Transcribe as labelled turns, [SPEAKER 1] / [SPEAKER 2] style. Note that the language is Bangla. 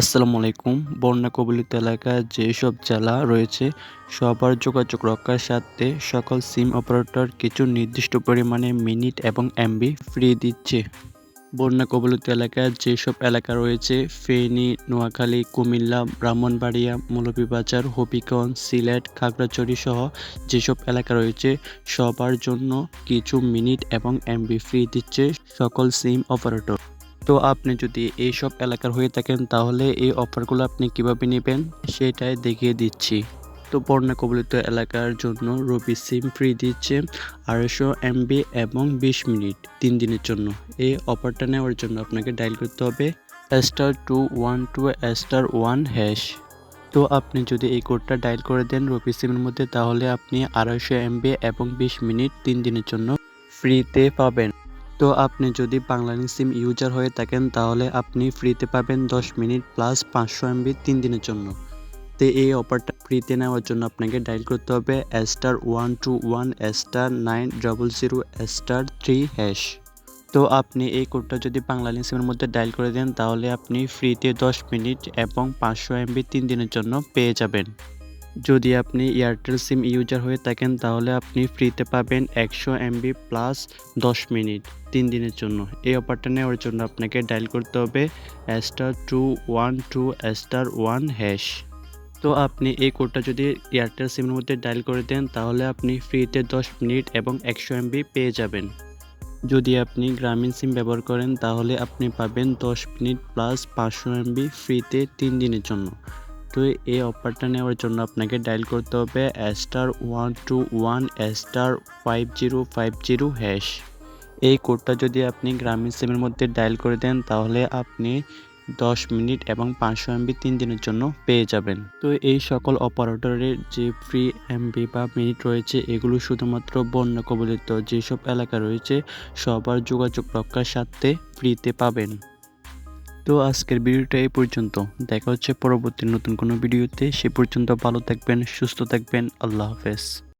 [SPEAKER 1] আসসালামু আলাইকুম। বন্যা কবলিত এলাকায় যেসব জেলা রয়েছে, সবার যোগাযোগ রক্ষার স্বার্থে সকল সিম অপারেটর কিছু নির্দিষ্ট পরিমাণে মিনিট এবং এমবি ফ্রি দিচ্ছে। বন্যা কবলিত এলাকায় যেসব এলাকা রয়েছে, ফেনী, নোয়াখালী, কুমিল্লা, ব্রাহ্মণবাড়িয়া, মৌলভীবাজার, হবিগঞ্জ, সিলেট, খাগড়াছড়ি সহ যেসব এলাকা রয়েছে, সবার জন্য কিছু মিনিট এবং এমবি ফ্রি দিচ্ছে সকল সিম অপারেটর। তো আপনি যদি এইসব এলাকার হয়ে থাকেন, তাহলে এই অফারগুলো আপনি কীভাবে নেবেন সেটাই দেখিয়ে দিচ্ছি। তো বন্যা কবলিত এলাকার জন্য রবি সিম ফ্রি দিচ্ছে আড়াইশো এমবি এবং বিশ মিনিট তিন দিনের জন্য। এই অফারটা নেওয়ার জন্য আপনাকে ডায়াল করতে হবে star two one two star one hash. তো আপনি যদি এই কোডটা ডায়াল করে দেন রবি সিমের মধ্যে, তাহলে আপনি আড়াইশো এমবি এবং বিশ মিনিট তিন দিনের জন্য ফ্রিতে পাবেন। তো আপনি যদি বাংলালিংক সিম ইউজার হয়ে থাকেন, তাহলে আপনি ফ্রিতে পাবেন দশ মিনিট প্লাস পাঁচশো এমবি তিন দিনের জন্য। তো এই অফারটা ফ্রিতে নেওয়ার জন্য আপনাকে ডায়াল করতে হবে star one two one star nine double zero star three hash তো আপনি এই কোডটা যদি বাংলালিংক সিমের মধ্যে ডায়াল করে দেন, তাহলে আপনি ফ্রিতে দশ মিনিট এবং পাঁচশো এমবি তিন দিনের জন্য পেয়ে যাবেন। যদি আপনি এয়ারটেল সিম ইউজার হয়ে থাকেন, তাহলে আপনি ফ্রিতে পাবেন একশো এমবি প্লাস দশ মিনিট, তিন দিনের জন্য। এই অফারটা নেওয়ার জন্য আপনাকে ডায়াল করতে হবে star two one two star one hash তো আপনি এই কোডটা যদি এয়ারটেল সিমের মধ্যে ডায়াল করে দেন, তাহলে আপনি ফ্রিতে দশ মিনিট এবং একশো এমবি পেয়ে যাবেন। যদি আপনি গ্রামীণ সিম ব্যবহার করেন, তাহলে আপনি পাবেন দশ মিনিট প্লাস পাঁচশো এমবি ফ্রিতে তিন দিনের জন্য। তো এই অফারটা নেওয়ার জন্য আপনাকে ডায়াল করতে হবে star one two one star five zero five zero hash. এই কোডটা যদি আপনি গ্রামীণ সিমের মধ্যে ডায়াল করে দেন তাহলে আপনি দশ মিনিট এবং পাঁচশো এমবি তিন দিনের জন্য পেয়ে যাবেন। তো এই সকল অপারেটরের যে ফ্রি এমবি বা মিনিট রয়েছে এগুলো শুধুমাত্র বন্যা কবলিত যেসব এলাকা রয়েছে সবার যোগাযোগ রক্ষার স্বার্থে ফ্রিতে পাবেন। তো আজকের ভিডিওটা এই পর্যন্ত। দেখা হচ্ছে পরবর্তী নতুন কোনো ভিডিওতে। সে পর্যন্ত ভালো থাকবেন, সুস্থ থাকবেন। আল্লাহ হাফেজ।